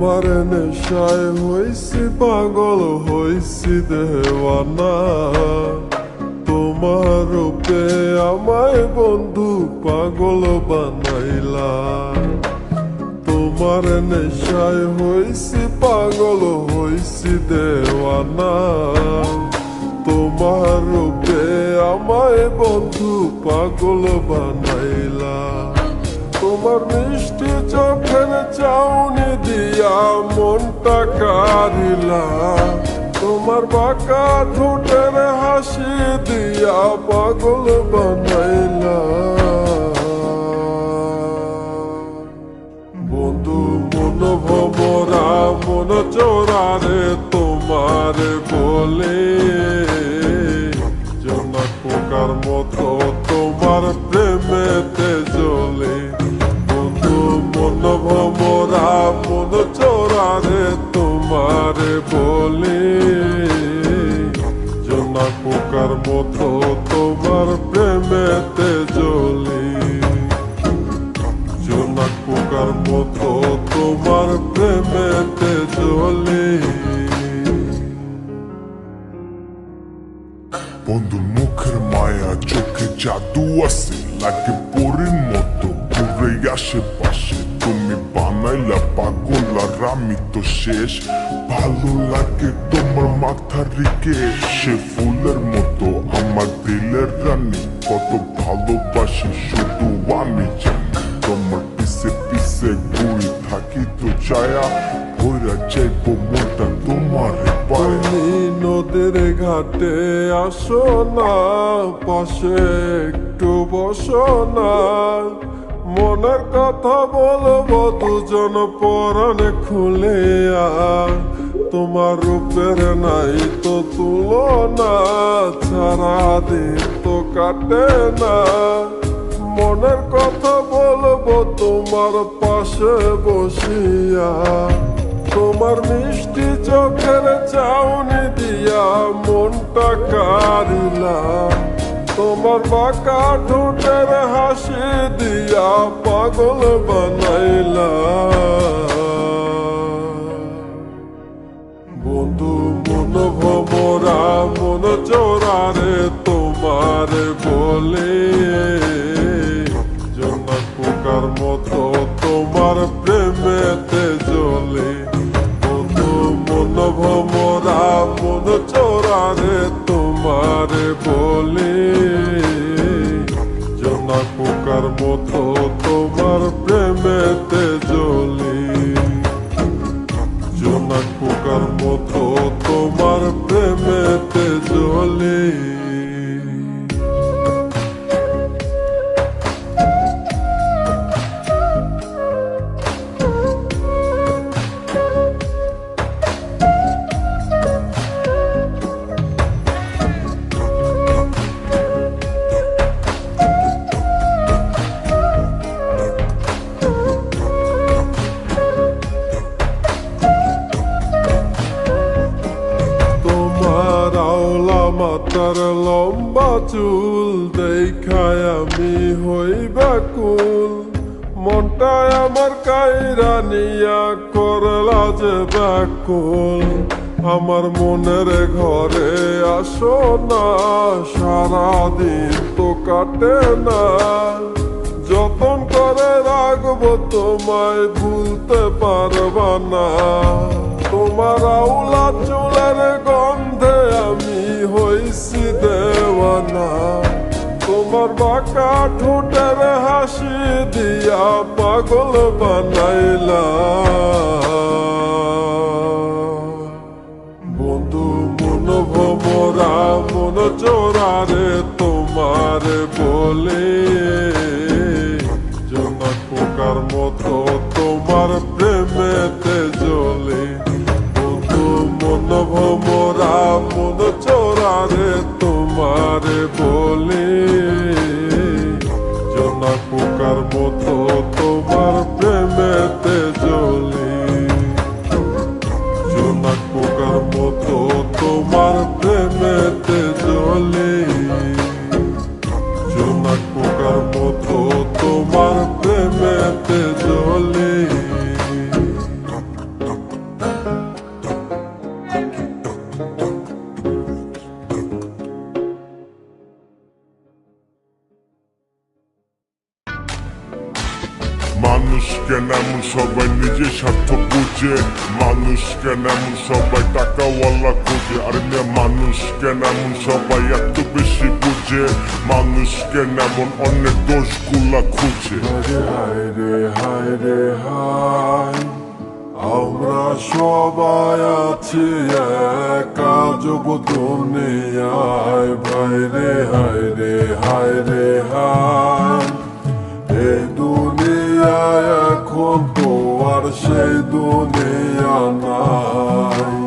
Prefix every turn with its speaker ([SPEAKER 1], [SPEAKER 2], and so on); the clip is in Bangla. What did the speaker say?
[SPEAKER 1] নেশায় হইছি, পাগল হইছি দেওয়ানা। তোমার রূপে আমায় বন্ধু পাগল বানাইলা। তোমার নেশায় হইছি, পাগল হইছি দেওয়ানা। তোমার রূপে আমায় বন্ধু পাগল বানাইলা। তোমার মিষ্টি চোখের চাউনি দিয়া মনটা কারিলা তোমার বাঁকা ঠোঁটের হাসি দিয়া পাগল বানাইলা। বন্ধু মন ভমরা মন চোরারে তোমার বলে জনক পোকার মতো বলে জনক পোকার মতো তোমার প্রেমেতে জ্বলে। জোনাক পোকার মতো তোমার প্রেমেতে চলে
[SPEAKER 2] বন্ধুর মুখের মায়া, চোখে জাদু আছে, লাগে পরির মতো ঘুরে আশেপাশে তুমি বানাইলা পাগল আর তো শেষ। ভালো লাগে তোমার মাথা রেখে সে ফুলের মতো আমার দিলের রানী। কত ভালোবাসি শুধু আমি জানি। তোমার পিছে পিছে ঘুরে থাকি তো ছায়া। ভৈরা যাইবো মনটা তোমার পায়ে।
[SPEAKER 1] নদীর ঘাটে আসো না, পাশে একটু বসো না। মনের কথা বলব, দুজন পরাণ খুলে তোমার রূপের নাই তো তুলনা, ছাড়া দিন তো কাটে না। মনের কথা বলব, তোমার পাশে বসিয়া। তোমার মিষ্টি চোখের চাউনি দিয়া মনটা কারিলা তোমার বাঁকা ঠোঁটের হাসি দিয়া পাগল বানাইলা। বন্ধু, মন ভমরা, মন চোরারে তোমার বলে। জনক পোকার মতো তোমার প্রেমেতে জ্বলে। বন্ধু, মন ভমরা, মন চোরারে তোমার বলে জনা পোকার মতো তোমার প্রেমেতে জলি জনা পোকার মতো তোমার লম্বা চুল দেখায় আমি হই ব্যাকুল। মনটায় আমার কাইরা নিয়া করলা যে ব্যাকুল। আমার মনের ঘরে আসো না, সারাদিন তো কাটে না। যতন করে রাখব, তোমায় ভুলতে পারবা না। তোমার আউলা চুলের গন্ধে আমি হইছি দেওয়ানা। তোমার বাঁকা ঠোঁটের হাসি দিয়া পাগল বানাইলা। বন্ধু, মন ভমরা, মন চোরারে তোমার বলে। জনক পোকার মতো তোমার বলে জনা পোকার মতো তোমার প্রেমেতে
[SPEAKER 2] কেন এমন সবাই নিজের স্বার্থ বুঝে মানুষ কেন এমন সবাই টাকাওয়ালা খুঁজে। আর মেয়ে মানুষ কেন সবাই এত বেশি বুঝে মানুষ কেন এমন অনেক দোষগুলা খুঁজে।
[SPEAKER 1] হায় রে হায় রে হায়। আমরা সবাই আছি একা যুব দুনিয়ায়। ভাই রে হায় রে হায় রে হায়। এখন তো আর সেই দুনিয়া নাই